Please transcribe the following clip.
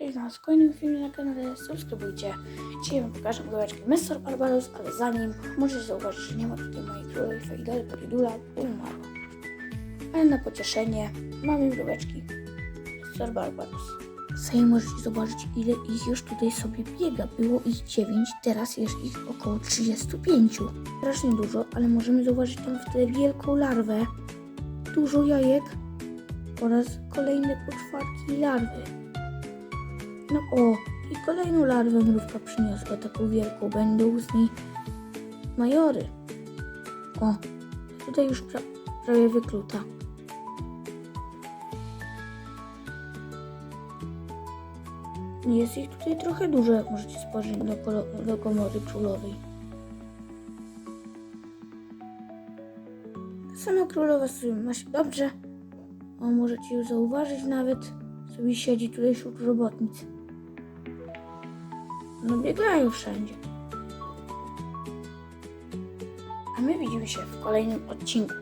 Cześć w kolejnym filmie na kanale, subskrybujcie. Dzisiaj wam pokażę mróweczkę Mr. Barbados, ale zanim możecie zauważyć, że nie ma tutaj mojej królowej Peridula, bo umarła. Ale na pocieszenie mamy mróweczki Mr. Barbados. Sami możecie zobaczyć ile ich już tutaj sobie biega. Było ich 9, teraz jest ich około 35. Strasznie dużo, ale możemy zauważyć tam w tę wielką larwę. Dużo jajek oraz kolejne poczwarki larwy. No o, i kolejną larwę mrówka przyniosła, taką wielką. Będą z niej majory. O, tutaj już pra prawie wykluta. Jest ich tutaj trochę dużo, jak możecie spojrzeć do, do komory królowej. Sama królowa sobie ma się dobrze. O, możecie ją zauważyć nawet. Sobie siedzi tutaj wśród robotnic. No biegają wszędzie. A my widzimy się w kolejnym odcinku.